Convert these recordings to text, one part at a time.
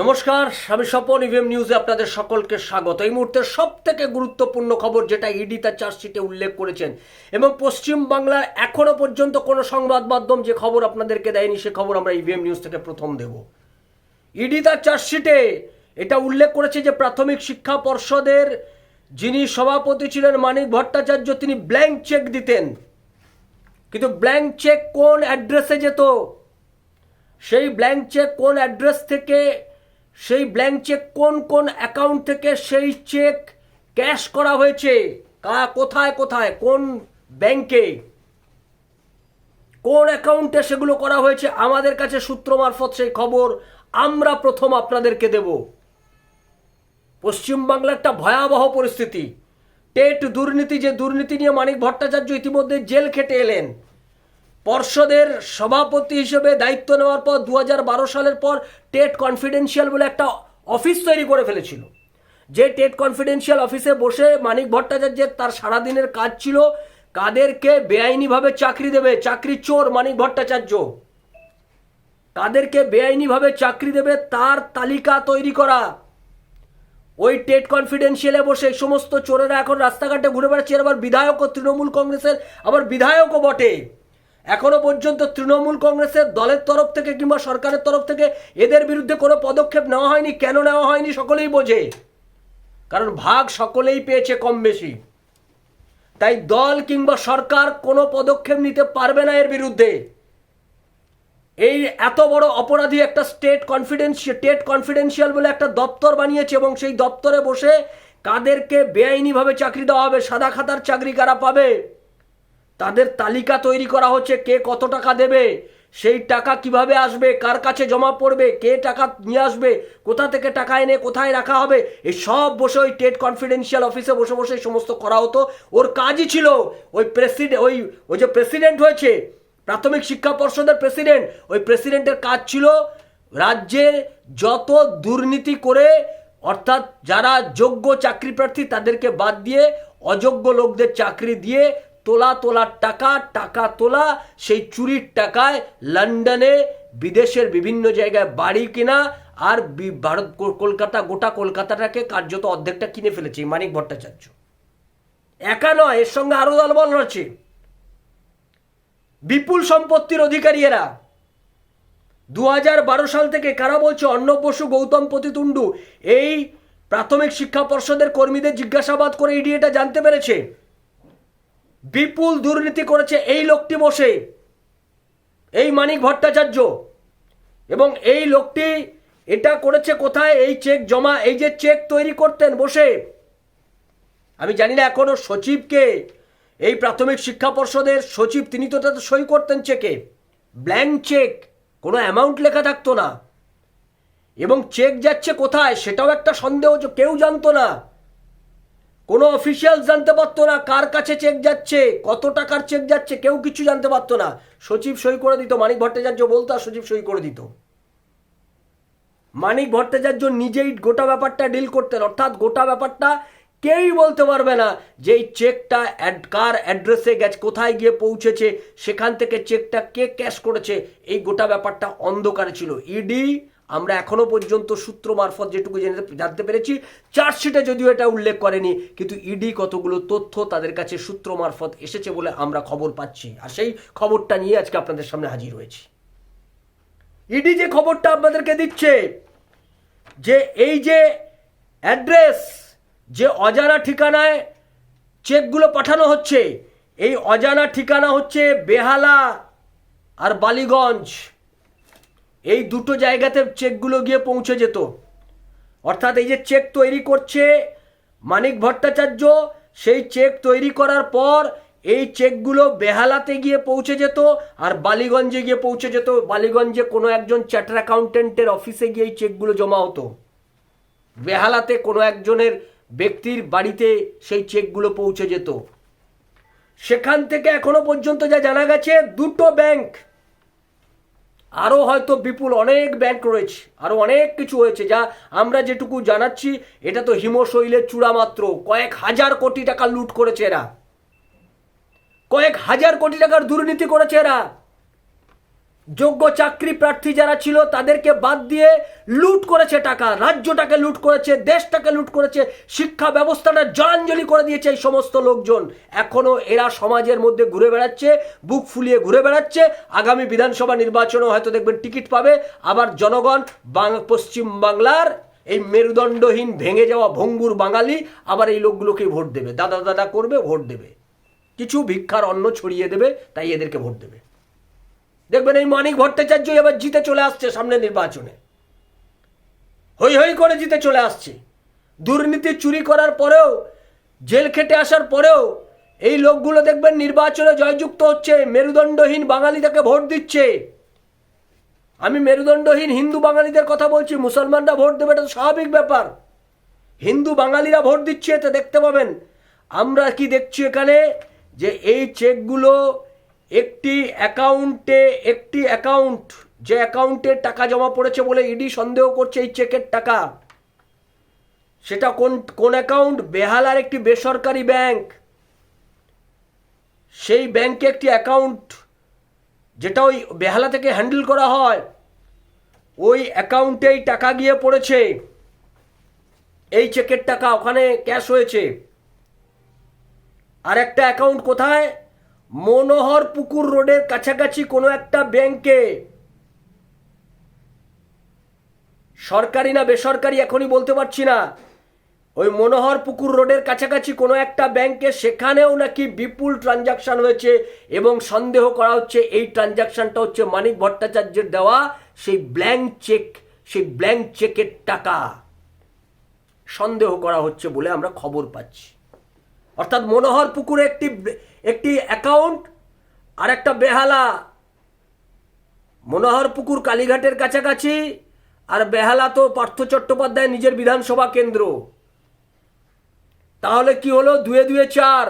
নমস্কার আমি স্বপন ইভিএম নিউজে আপনাদের সকলকে স্বাগত। এই মুহূর্তের সব থেকে গুরুত্বপূর্ণ খবর যেটা ইডি তার চার্জশিটে উল্লেখ করেছেন এবং পশ্চিম বাংলার এখনও পর্যন্ত কোনো সংবাদ মাধ্যম যে খবর আপনাদেরকে দেয়নি, সে খবর আমরা ইভিএম নিউজ থেকে প্রথম দেব। ইডি তার চার্জশিটে এটা উল্লেখ করেছে যে প্রাথমিক শিক্ষা পর্ষদের যিনি সভাপতি ছিলেন মানিক ভট্টাচার্য, তিনি ব্ল্যাঙ্ক চেক দিতেন। কিন্তু ব্ল্যাঙ্ক চেক কোন অ্যাড্রেসে যেত? সেই ব্ল্যাঙ্ক চেক কোন অ্যাড্রেস থেকে সেই ব্ল্যাঙ্ক চেক কোন কোন অ্যাকাউন্ট থেকে সেই চেক ক্যাশ করা হয়েছে? কা কোথায় কোথায়? কোন ব্যাংকে কোন অ্যাকাউন্টে সেগুলো করা হয়েছে? আমাদের কাছে সূত্র মারফত সেই খবর আমরা প্রথম আপনাদেরকে দেব। পশ্চিমবাংলা একটা ভয়াবহ পরিস্থিতি। টেট দুর্নীতি, যে দুর্নীতি নিয়ে মানিক ভট্টাচার্য ইতিমধ্যে জেল খেটে এলেন। পর্ষদের সভাপতি হিসেবে দায়িত্ব নেওয়ার পর দু হাজার বারো সালের পর টেট কনফিডেন্সিয়াল বলে একটা অফিস তৈরি করে ফেলেছিল। যে টেট কনফিডেন্সিয়াল অফিসে বসে মানিক ভট্টাচার্যের তার সারাদিনের কাজ ছিল, কাদেরকে বেআইনিভাবে চাকরি দেবে, চাকরি চোর মানিক ভট্টাচার্য। কাদেরকে বেআইনিভাবে চাকরি দেবে, তার তালিকা তৈরি করা। ওই টেট কনফিডেন্সিয়ালে বসে সমস্ত চোরেরা এখন রাস্তাঘাটে ঘুরে বেড়াচ্ছে আবার বিধায়ক ও তৃণমূল কংগ্রেসের আবার বিধায়কও বটে। এখনও পর্যন্ত তৃণমূল কংগ্রেসের দলের তরফ থেকে কিংবা সরকারের তরফ থেকে এদের বিরুদ্ধে কোনো পদক্ষেপ নেওয়া হয়নি। কেন নেওয়া হয়নি সকলেই বোঝে। কারণ ভাগ সকলেই পেয়েছে কম বেশি। তাই দল কিংবা সরকার কোনো পদক্ষেপ নিতে পারবে না এর বিরুদ্ধে। এই এত বড় অপরাধী একটা স্টেট কনফিডেন্সিয়াল স্টেট কনফিডেন্সিয়াল বলে একটা দপ্তর বানিয়েছে এবং সেই দপ্তরে বসে কাদেরকে বেআইনিভাবে চাকরি দেওয়া হবে, সাদা খাতার চাকরি কারা পাবে? তাদের তালিকা তৈরি করা হচ্ছে কে কত টাকা দেবে, সেই টাকা কীভাবে আসবে, কার কাছে জমা পড়বে, কে টাকা নিয়ে আসবে, কোথা থেকে টাকা এনে কোথায় রাখা হবে, এই সব বসে ওই টেট কনফিডেন্সিয়াল অফিসে বসে বসে সমস্ত করা হতো। ওর কাজই ছিল ওই প্রেসিডেন্ট ওই ওই যে প্রেসিডেন্ট হয়েছে, প্রাথমিক শিক্ষা পর্ষদের প্রেসিডেন্ট ওই প্রেসিডেন্টের কাজ ছিল রাজ্যে যত দুর্নীতি করে, অর্থাৎ যারা যোগ্য চাকরি প্রার্থী তাদেরকে বাদ দিয়ে, অযোগ্য লোকদের চাকরি দিয়ে তোলা, তোলার টাকা টাকা তোলা, সেই চুরির টাকায় লন্ডনে, বিদেশের বিভিন্ন জায়গায় বাড়ি কেনা আর ভারত কলকাতা, গোটা কলকাতাটাকে কার্যত অর্ধেকটা কিনে ফেলেছে মানিক ভট্টাচার্য। একা নয়, এর সঙ্গে আরও দলবল রয়েছে। বিপুল সম্পত্তির অধিকারী এরা। দু সাল থেকে কারা বলছে অর্ণব বসু গৌতম প্রতিতুণ্ডু এই প্রাথমিক শিক্ষা পর্ষদের কর্মীদের জিজ্ঞাসাবাদ করে ইডি এটা জানতে পেরেছে। বিপুল দুর্নীতি করেছে এই লোকটি বসে, এই মানিক ভট্টাচার্য। এবং এই লোকটি এটা করেছে কোথায়? এই চেক জমা, এই যে চেক তৈরি করতেন বসে। আমি জানি না এখনও সচিবকে এই প্রাথমিক শিক্ষা পর্ষদের সচিব, তিনি তো তাতে সই করতেন চেকে। ব্ল্যাঙ্ক চেক, কোনো অ্যামাউন্ট লেখা থাকতো না। এবং চেক যাচ্ছে কোথায় সেটাও একটা সন্দেহ কেউ জানতো না। কোনো অফিসিয়াল জানতে পারতো না কার কাছে চেক যাচ্ছে, কত টাকার চেক যাচ্ছে, কেউ কিছু জানতে পারতো না। সচিব সই করে দিত, মানিক ভট্টাচার্য বলতো আর সচিব সই করে দিত। মানিক ভট্টাচার্য নিজেই গোটা ব্যাপারটা ডিল করতেন, অর্থাৎ গোটা ব্যাপারটা কেউই বলতে পারবে না যে এই চেকটা অ্যাড কার অ্যাড্রেসে গেছে, কোথায় গিয়ে পৌঁছেছে, সেখান থেকে চেকটা কে ক্যাশ করেছে, এই গোটা ব্যাপারটা অন্ধকারে ছিল। ইডি আমরা এখনও পর্যন্ত সূত্র মারফত যেটুকু জেনে জানতে পেরেছি, চার্জশিটে যদিও এটা উল্লেখ করেনি, কিন্তু ইডি কতগুলো তথ্য তাদের কাছে সূত্র মারফত এসেছে বলে আমরা খবর পাচ্ছি। আর সেই খবরটা নিয়ে আজকে আপনাদের সামনে হাজির হয়েছি। ইডি যে খবরটা আপনাদেরকে দিচ্ছে, যে এই যে অ্যাড্রেস, যে অজানা ঠিকানায় চেকগুলো পাঠানো হচ্ছে, এই অজানা ঠিকানা হচ্ছে বেহালা আর বালিগঞ্জ। এই দুটো জায়গাতে চেকগুলো গিয়ে পৌঁছে যেত। অর্থাৎ এই যে চেক তৈরি করছে মানিক ভট্টাচার্য, সেই চেক তৈরি করার পর এই চেকগুলো বেহালাতে গিয়ে পৌঁছে যেত আর বালিগঞ্জে গিয়ে পৌঁছে যেত। বালিগঞ্জে কোনো একজন চ্যাটার অ্যাকাউন্টেন্টের অফিসে গিয়ে এই চেকগুলো জমা হতো। বেহালাতে কোনো একজনের ব্যক্তির বাড়িতে সেই চেকগুলো পৌঁছে যেত। সেখান থেকে এখনও পর্যন্ত যা জানা গেছে, দুটো ব্যাংক আরও হয়তো বিপুল অনেক ব্যাংক রয়েছে আরও অনেক কিছু হয়েছে যা আমরা যেটুকু জানাচ্ছি, এটা তো হিমশৈলের চূড়া মাত্র। কয়েক হাজার কোটি টাকা লুট করেছে এরা। কয়েক হাজার কোটি টাকার দুর্নীতি করেছে এরা। যোগ্য চাকরি প্রার্থী যারা ছিল, তাদেরকে বাদ দিয়ে লুট করেছে টাকা। রাজ্যটাকে লুট করেছে, দেশটাকে লুট করেছে, শিক্ষা ব্যবস্থাটা জলাঞ্জলি করে দিয়েছে এই সমস্ত লোকজন। এখনও এরা সমাজের মধ্যে ঘুরে বেড়াচ্ছে, বুক ফুলিয়ে ঘুরে বেড়াচ্ছে। আগামী বিধানসভা নির্বাচনেও হয়তো দেখবেন টিকিট পাবে। আবার জনগণ, বাং পশ্চিম বাংলার এই মেরুদণ্ডহীন, ভেঙে যাওয়া ভঙ্গুর বাঙালি আবার এই লোকগুলোকেই ভোট দেবে। দাদা দাদা করবে, ভোট দেবে। কিছু ভিক্ষার অন্ন ছড়িয়ে দেবে, তাই এদেরকে ভোট দেবে। দেখবেন এই মানিক ভট্টাচার্য এবার জিতে চলে আসছে সামনে নির্বাচনে। হই হই করে জিতে চলে আসছে। দুর্নীতি চুরি করার পরেও, জেল খেটে আসার পরেও এই লোকগুলো দেখবেন নির্বাচনে জয়যুক্ত হচ্ছে, মেরুদণ্ডহীন বাঙালিদেরকে ভোট দিচ্ছে। আমি মেরুদণ্ডহীন হিন্দু বাঙালিদের কথা বলছি, মুসলমানরা ভোট দেবে, এটা স্বাভাবিক ব্যাপার। হিন্দু বাঙালিরা ভোট দিচ্ছে, এতে দেখতে পাবেন। আমরা কি দেখছি এখানে যে এই চেকগুলো একটি অ্যাকাউন্টে, একটি অ্যাকাউন্ট, যে অ্যাকাউন্টে টাকা জমা পড়েছে বলে ইডি সন্দেহ করছে এই চেকের টাকা। সেটা কোন কোন অ্যাকাউন্ট? বেহালার একটি বেসরকারি ব্যাংক। সেই ব্যাংকে একটি অ্যাকাউন্ট, যেটা ওই বেহালা থেকে হ্যান্ডেল করা হয়। ওই অ্যাকাউন্টেই টাকা গিয়ে পড়েছে। এই চেকের টাকা ওখানে ক্যাশ হয়েছে। আর একটা অ্যাকাউন্ট কোথায়? মনোহর পুকুর রোডের কাছাকাছি কোনো একটা ব্যাংকে। সরকারি না বেসরকারি এখনই বলতে পারছি না। ওই মনোহর পুকুর রোডের কাছাকাছি কোনো একটা ব্যাংকে সেখানেও নাকি বিপুল ট্রানজাকশন হয়েছে এবং সন্দেহ করা হচ্ছে এই ট্রানজাকশনটা হচ্ছে মানিক ভট্টাচার্যের দেওয়া সেই ব্ল্যাঙ্ক চেক, সেই ব্ল্যাঙ্ক চেকের টাকা। সন্দেহ করা হচ্ছে বলে আমরা খবর পাচ্ছি। অর্থাৎ মনোহর পুকুরে একটি একটি অ্যাকাউন্ট আর একটা বেহালা। মনোহর পুকুর কালীঘাটের কাছাকাছি আর বেহালা তো পার্থ চট্টোপাধ্যায় নিজের বিধানসভা কেন্দ্র। তাহলে কি হলো? দুয়ে দুয়ে চার।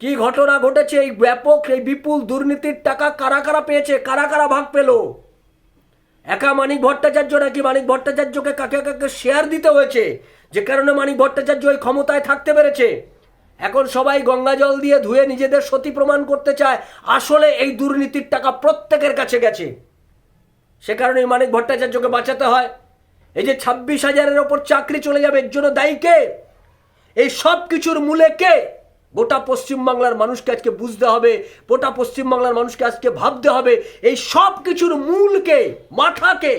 কি ঘটনা ঘটেছে? এই ব্যাপক, এই বিপুল দুর্নীতির টাকা কারা কারা পেয়েছে? কারা কারা ভাগ পেল? একা মানিক ভট্টাচার্য নাকি মানিক ভট্টাচার্যকে কাকে কাকে শেয়ার দিতে হয়েছে? যে কারণে মানিক ভট্টাচার্য ওই ক্ষমতায় থাকতে পেরেছে? এখন সবাই গঙ্গা জল দিয়ে ধুয়ে নিজেদের সতী প্রমাণ করতে চায়, আসলে এই দুর্নীতির টাকা প্রত্যেকের কাছে গেছে। সে কারণে মানিক ভট্টাচার্যকে বাঁচাতে হয়। এই যে ছাব্বিশ হাজারের ওপর চাকরি চলে যাবে, এর জন্য দায়ী কে? এই সব কিছুর মূলে কে? গোটা পশ্চিমবাংলার মানুষকে আজকে বুঝতে হবে, গোটা পশ্চিমবাংলার মানুষকে আজকে ভাবতে হবে, এই সব কিছুর মূলকে মাথাকে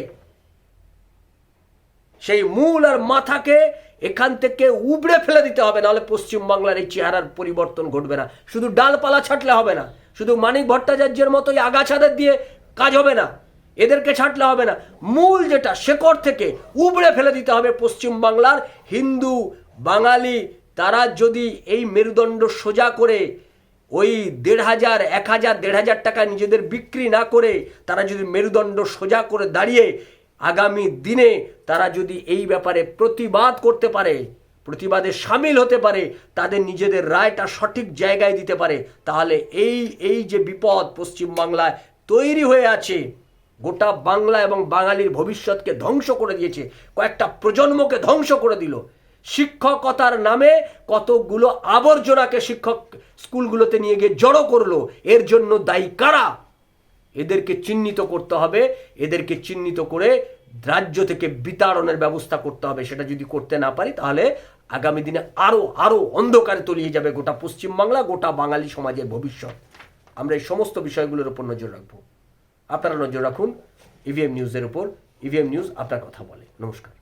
সেই মূল আর মাথাকে এখান থেকে উবড়ে ফেলে দিতে হবে, নাহলে পশ্চিমবাংলার এই চেহারার পরিবর্তন ঘটবে না। শুধু ডালপালা ছাটলে হবে না, শুধু মানিক ভট্টাচার্যের মতো এই আগাছাদের দিয়ে কাজ হবে না, এদেরকে ছাটলে হবে না। মূল যেটা, শেকড় থেকে উবড়ে ফেলে দিতে হবে পশ্চিমবাংলার হিন্দু, বাঙালি, তারা যদি এই মেরুদণ্ড সোজা করে ওই দেড় হাজার, এক হাজার, দেড় হাজার টাকা নিজেদের বিক্রি না করে তারা যদি মেরুদণ্ড সোজা করে দাঁড়িয়ে আগামী দিনে তারা যদি এই ব্যাপারে প্রতিবাদ করতে পারে, প্রতিবাদে সামিল হতে পারে, তাদের নিজেদের রায়টা সঠিক জায়গায় দিতে পারে, তাহলে এই এই যে বিপদ পশ্চিমবাংলায় তৈরি হয়ে আছে, গোটা বাংলা এবং বাঙালির ভবিষ্যৎকে ধ্বংস করে দিয়েছে, কয়েকটা প্রজন্মকে ধ্বংস করে দিল। শিক্ষকতার নামে কতগুলো আবর্জনাকে শিক্ষক স্কুলগুলোতে নিয়ে গিয়ে জড়ো করল, এর জন্য দায়ী কারা? এদেরকে চিহ্নিত করতে হবে, এদেরকে চিহ্নিত করে রাজ্য থেকে বিতাড়নের ব্যবস্থা করতে হবে। সেটা যদি করতে না পারি, তাহলে আগামী দিনে আরও আরও অন্ধকারে তলিয়ে যাবে গোটা পশ্চিমবাংলা, গোটা বাঙালি সমাজের ভবিষ্যৎ। আমরা এই সমস্ত বিষয়গুলোর উপর নজর রাখব। আপনারা নজর রাখুন ইভিএম নিউজের উপর। ইভিএম নিউজ আপনার কথা বলে। নমস্কার।